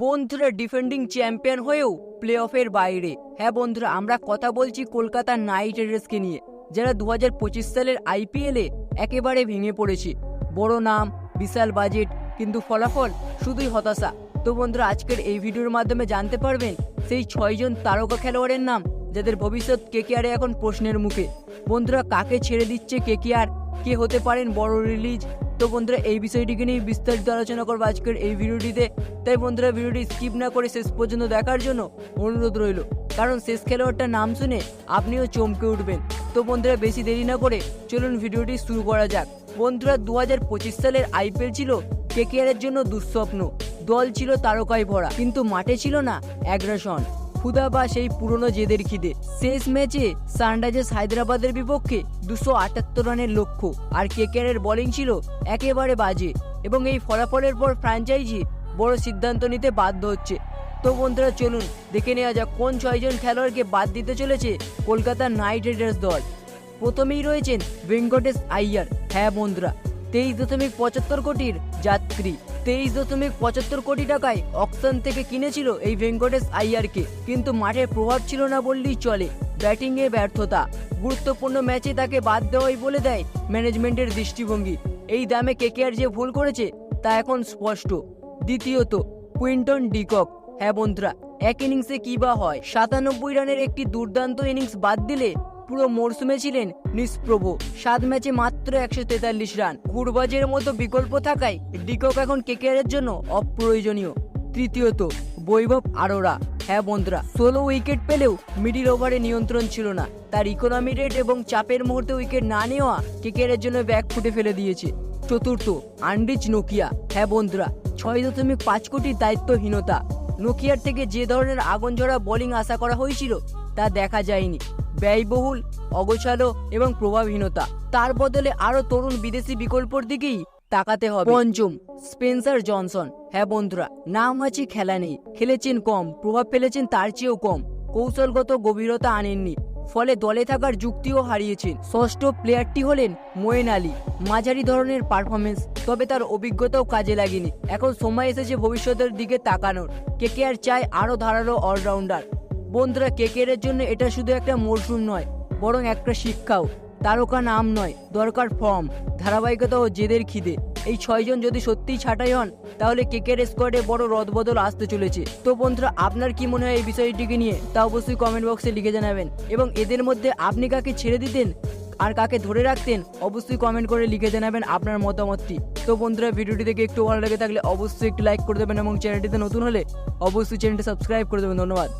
বন্ধুরা defending champion হয়েও play অফের বাইরে। হ্যাঁ বন্ধুরা, আমরা কথা বলছি কলকাতা নাইট রাইডার্সকে নিয়ে। যারা দু হাজার পঁচিশ সালের আইপিএলে একেবারে ভেঙে পড়েছে। বড় নাম, বিশাল বাজেট কিন্তু ফলাফল শুধুই হতাশা। তো বন্ধুরা, আজকের এই ভিডিওর মাধ্যমে জানতে পারবেন সেই ছয়জন তারকা খেলোয়াড়ের নাম, যাদের ভবিষ্যৎ কেকেআরে এখন প্রশ্নের মুখে। বন্ধুরা, কাকে ছেড়ে দিচ্ছে কেকেআর কে হতে পারেন বড় রিলিজ তো বন্ধুরা, এই বিষয়টিকে নিয়ে বিস্তারিত আলোচনা করব আজকের এই ভিডিওটিতে। তাই বন্ধুরা, ভিডিওটি স্কিপ না করে শেষ পর্যন্ত দেখার জন্য অনুরোধ রইল। কারণ শেষ খেলোয়াড়টার নাম শুনে আপনিও চমকে উঠবেন। তো বন্ধুরা, বেশি দেরি না করে চলুন ভিডিওটি শুরু করা যাক। বন্ধুরা দু পঁচিশ সালের আইপিএল ছিল কেকেআরের জন্য দুঃস্বপ্ন। দল ছিল তারকায় ভরা, কিন্তু মাঠে ছিল না অ্যাগ্রেশন। ক্ষুদা বা সেই পুরনো জেদের খিদে। শেষ ম্যাচে সানরাইজার্স হায়দ্রাবাদের বিপক্ষে দুশো আটাত্তর রানের লক্ষ্য। আর কেকেআরের বোলিং ছিল একেবারে বাজে এবং এই ফলাফলের পর ফ্র্যাঞ্চাইজি বড় সিদ্ধান্ত নিতে বাধ্য হচ্ছে। তো বন্ধুরা, চলুন দেখে নেওয়া যাক কোন ছয়জন খেলোয়াড়কে বাদ দিতে চলেছে কলকাতা নাইট রাইডার্স দল। প্রথমেই রয়েছেন ভেঙ্কটেশ আইয়ার। হ্যাঁ বন্ধুরা, তেইশ দশমিক পঁচাত্তর কোটির যাত্রী। তেইশ দশমিক পঁচাত্তর কোটি টাকায় অকশন থেকে কিনেছিল এই ভেঙ্কটেশ আইয়ারকে। কিন্তু মাঠের প্রভাব ছিল না বললেই চলে ব্যাটিংয়ে ব্যর্থতা। গুরুত্বপূর্ণ ম্যাচে তাকে বাদ দেওয়াই বলে দেয় ম্যানেজমেন্টের দৃষ্টিভঙ্গি। এই দামে কেকেআর যে ভুল করেছে, তা এখন স্পষ্ট। দ্বিতীয়ত, কুইন্টন ডিকক হ্যাঁ বন্ধুরা, এক ইনিংসে কি বা হয়? সাতানব্বই রানের একটি দুর্দান্ত ইনিংস বাদ দিলে পুরো মরশুমে ছিলেন নিষ্প্রভ। সাত ম্যাচে মাত্র একশো তেতাল্লিশ রান। গুরবাজের মতো বিকল্প থাকায় ডিকক এখন কেকেআরের জন্য অপ্রয়োজনীয়। তৃতীয়ত, বৈভব আরোরা। হ্যাঁ বন্ধুরা, ষোলো উইকেট পেলেও মিডিল ওভারে নিয়ন্ত্রণ ছিল না। তার ইকোনমি রেট এবং চাপের মুহূর্তে উইকেট না নেওয়া কেকেআরের জন্য ব্যাগ ফুটে ফেলে দিয়েছে। চতুর্থ আন্ডিচ নোকিয়া। হ্যাঁ বন্ধুরা, ছয় দশমিক পাঁচ কোটির দায়িত্বহীনতা। নোকিয়ার থেকে যে ধরনের আগুন ঝরা বোলিং আশা করা হয়েছিল তা দেখা যায়নি। ব্যয়বহুল অগোছালো এবং প্রভাবহীনতা। তার বদলে আরও তরুণ বিদেশি বিকল্পর দিকেই তাকাতে হবে। পঞ্চম স্পেন্সার জনসন। হ্যাঁ বন্ধুরা নাম আছে খেলা নেই। খেলেছেন কম প্রভাব ফেলেছেন তার চেয়েও কম। কৌশলগত গভীরতা আনেননি। ফলে দলে থাকার যুক্তিও হারিয়েছেন। ষষ্ঠ প্লেয়ারটি হলেন মোয়েন আলী। মাঝারি ধরনের পারফরমেন্স তবে তার অভিজ্ঞতাও কাজে লাগেনি। এখন সময় এসেছে ভবিষ্যতের দিকে তাকানোর। কেকেআর চায় আরও ধারালো অলরাউন্ডার। বন্ধুরা কেকেআরের জন্য এটা শুধু একটা মরশুম নয়, বরং একটা শিক্ষাও। তারকা নাম নয়, দরকার ফর্ম ধারাবাহিকতা ও জেদের খিদে। এই ছয়জন যদি সত্যিই ছাঁটাই হন, তাহলে কেকের স্কোয়াডে বড় রদবদল আসতে চলেছে। তো বন্ধুরা, আপনার কি মনে হয় এই বিষয়টিকে নিয়ে? তা অবশ্যই কমেন্ট বক্সে লিখে জানাবেন। এবং এদের মধ্যে আপনি কাকে ছেড়ে দিতেন, আর কাকে ধরে রাখতেন, অবশ্যই কমেন্ট করে লিখে জানাবেন আপনার মতামতটি। তো বন্ধুরা, ভিডিওটি দেখে একটু ভালো লেগে থাকলে অবশ্যই একটু লাইক করে দেবেন এবং চ্যানেলটিতে নতুন হলে অবশ্যই চ্যানেলটি সাবস্ক্রাইব করে দেবেন। ধন্যবাদ।